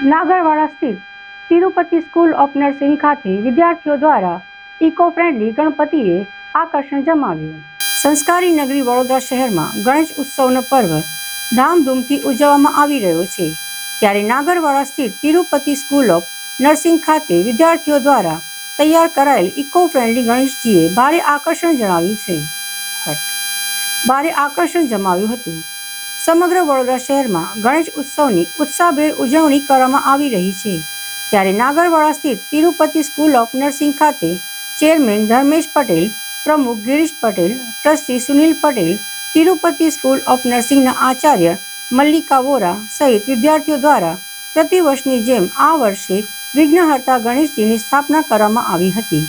નાગરવાડા સ્થિત Tirupati school of nursing ખાતે વિદ્યાર્થીઓ દ્વારા ઇકો ફ્રેન્ડલી ગણપતિએ આકર્ષણ જમાવ્યું. સંસ્કારી નગરી વડોદરા શહેરમાં ગણેશ ઉત્સવનો પર્વ ધામધૂમથી ઉજવવામાં આવી રહ્યો છે. ત્યારે નાગરવાડા સ્થિત તિરુપતિ સ્કૂલ ઓફ નર્સિંગ ખાતે વિદ્યાર્થીઓ દ્વારા તૈયાર કરાયેલ ઇકો ફ્રેન્ડલી ગણેશજીએ ભારે આકર્ષણ જણાવ્યું છે. ભારે આકર્ષણ જમાવ્યું હતું. સમગ્ર વડોદરા શહેરમાં ગણેશ ઉત્સવની ઉત્સાહભેર ઉજવણી કરવામાં આવી રહી છે. ત્યારે નાગરવાડા સ્થિત તિરુપતિ સ્કૂલ ઓફ નર્સિંગ ખાતે ચેરમેન ધર્મેશ પટેલ, પ્રમુખ Girish Patel, trustee Sunil Patel, Tirupati school of નર્સિંગના આચાર્ય મલ્લિકા વોરા સહિત વિદ્યાર્થીઓ દ્વારા પ્રતિવર્ષની જેમ આ વર્ષે વિઘ્નહર્તા ગણેશજીની સ્થાપના કરવામાં આવી હતી.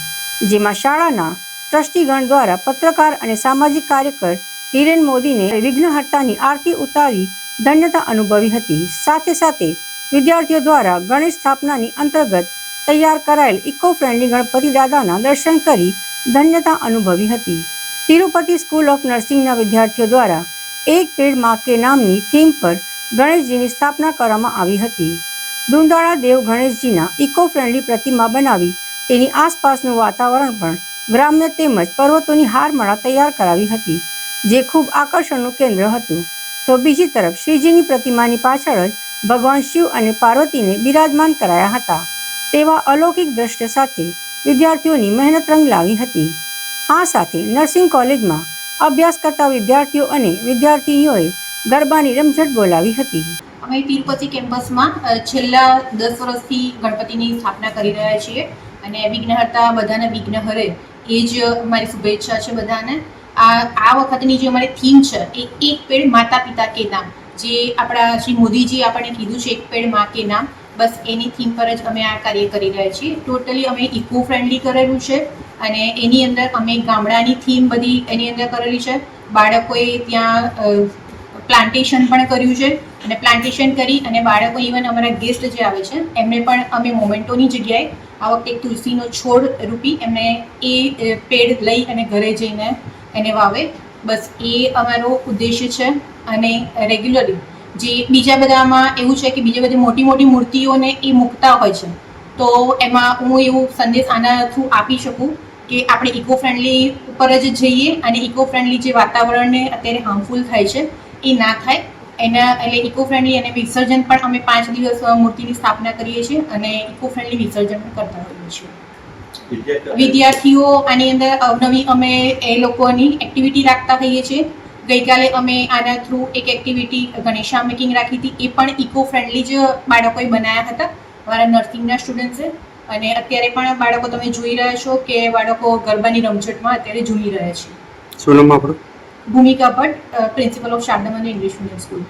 જેમાં શાળાના ટ્રસ્ટીગણ દ્વારા પત્રકાર અને સામાજિક કાર્યકર હિરેન મોદીને વિઘ્નહર્તાની આરતી ઉતારી ધન્યતા અનુભવી હતી. સાથે સાથે વિદ્યાર્થીઓ દ્વારા ગણેશ સ્થાપનાની અંતર્ગત તૈયાર કરાયેલ ઇકો ફ્રેન્ડલી ગણપતિ દાદાના દર્શન કરી ધન્યતા અનુભવી હતી. તિરુપતિ સ્કૂલ ઓફ નર્સિંગના વિદ્યાર્થીઓ દ્વારા એક પેડ માકે નામની થીમ પર ગણેશજીની સ્થાપના કરવામાં આવી હતી. દુંદાળા દેવ ગણેશજીના ઇકો ફ્રેન્ડલી પ્રતિમા બનાવી તેની આસપાસનું વાતાવરણ પણ ગ્રામ્ય તેમજ પર્વતોની હારમાળા તૈયાર કરાવી હતી. જે ખૂબ આકર્ષણનું કેન્દ્ર હતું. તો બીજી તરફ શ્રીજીની પ્રતિમાની પાછળ જ ભગવાન શિવ અને પાર્વતીને બિરાજમાન કરાયા હતા. તેવા અલૌકિક દ્રશ્ય સાથે વિદ્યાર્થીઓની મહેનત રંગ લાવી હતી. આ સાથે નર્સિંગ કોલેજમાં અભ્યાસ કરતા વિદ્યાર્થીઓ અને વિદ્યાર્થીનીઓએ ગરબાની રમઝટ બોલાવી હતી. અમે તિરુપતિ કેમ્પસમાં છેલ્લા દસ વર્ષથી ગણપતિની સ્થાપના કરી રહ્યા છીએ અને વિઘ્નહર્તા બધાને વિઘ્ન હરે એ જ મારી શુભેચ્છા છે બધાને. આ આ વખતની જે અમારી થીમ છે એ એક પેડ માતા પિતા કે નામ. જે આપણા શ્રી મોદીજી આપણને કીધું છે એક પેડમાં કે નામ. બસ એની થીમ પર જ અમે આ કાર્ય કરી રહ્યા છીએ. ટોટલી અમે ઇકો ફ્રેન્ડલી કરેલું છે અને એની અંદર અમે ગામડાની થીમ બધી એની અંદર કરેલી છે. બાળકોએ ત્યાં પ્લાન્ટેશન પણ કર્યું છે અને પ્લાન્ટેશન કરી અને બાળકો ઇવન અમારા ગેસ્ટ જે આવે છે, એમને પણ અમે મોમેન્ટોની જગ્યાએ આ વખતે તુલસીનો છોડ રૂપી એમને એ પેડ લઈ અને ઘરે જઈને એને વાવે. બસ એ અમારો ઉદ્દેશ્ય છે અને રેગ્યુલરલી જે બીજા બધામાં એવું છે કે બીજી બધી મોટી મોટી મૂર્તિઓને એ મૂકતા હોય છે. તો એમાં હું એવું સંદેશ આના થ્રુ આપી શકું કે આપણે ઇકો ફ્રેન્ડલી ઉપર જ જઈએ અને ઇકો ફ્રેન્ડલી જે વાતાવરણને અત્યારે હાર્મફુલ થાય છે, એ ના થાય. એના એટલે ઇકો ફ્રેન્ડલી અને વિસર્જન પણ અમે પાંચ દિવસ મૂર્તિની સ્થાપના કરીએ છીએ અને ઇકો ફ્રેન્ડલી વિસર્જન પણ કરતા હોઈએ છીએ. વિદ્યાર્થીઓ. આની અંદર અવનવી અમે એ લોકોની એક્ટિવિટી રાખતા હોઈએ છીએ. ગઈકાલે અમે આના થ્રુ એક એક્ટિવિટી ગણેશા મેકિંગ રાખી હતી. એ પણ ઇકો ફ્રેન્ડલી જ બાળકોએ બનાવ્યા હતા. અમારા નર્સિંગના સ્ટુડન્ટ્સે અને અત્યારે પણ બાળકો તમે જોઈ રહ્યા છો કે બાળકો ગરબાની રમઝટમાં અત્યારે ઝૂમી રહ્યા છે. શું નામ આપણું ભૂમિકા ભટ્ટ પ્રિન્સિપલ ઓફ શારદામંદ ઇંગ્લિશ મીડિયમ સ્કૂલ